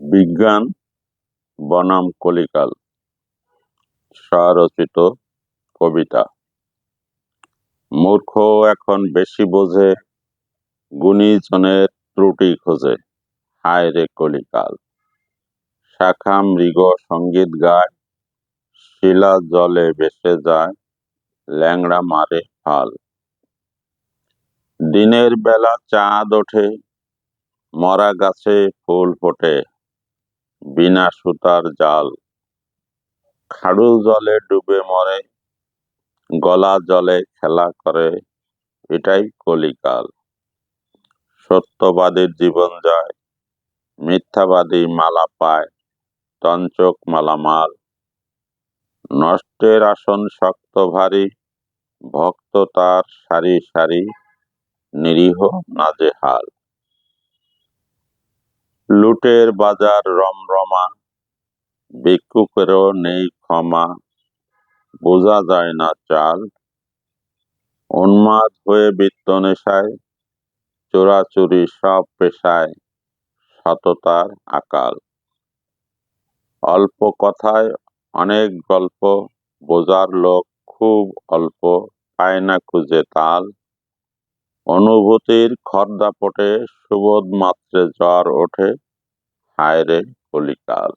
বিজ্ঞান বনাম কলিকাল, স্বরচিত কবিতা। মূর্খ এখন বেশি বোঝে গুণীজনের ত্রুটি খোঁজে। হায় রে কলিকাল শাখা মৃগ সংগীত গায়, শিলা জলে ভেসে যায়, ল্যাংড়া মারে ফাল দিনের বেলা চাঁদ ওঠে, মরা গাছে ফুল ফোটে বিনা সুতার জাল। খাড়ুল জলে ডুবে মরে, গলা জলে খেলা করে, এটাই কলিকাল। সত্যবাদীর জীবন যায়, মিথ্যাবাদী মালা পায়, তঞ্চক মালামাল। নষ্টের আসন শক্ত ভারী, ভক্ত তার সারি সারি, নিরীহ নাজেহাল। লুটের বাজার রমরমা, ভিক্ষুকেরও নেই ক্ষমা, বোঝা যায় না চাল। উন্মাদ হয়ে বৃত্ত নেশায়, চোরাচুরি সব পেশায়, সততার আকাল। অল্প কথায় অনেক গল্প, বোঝার লোক খুব অল্প, পায় না খুঁজে তাল। অনুভূতির খর্দাপটে সুবোধ মাত্রে জ্বর ওঠে হায় রে কলিকাল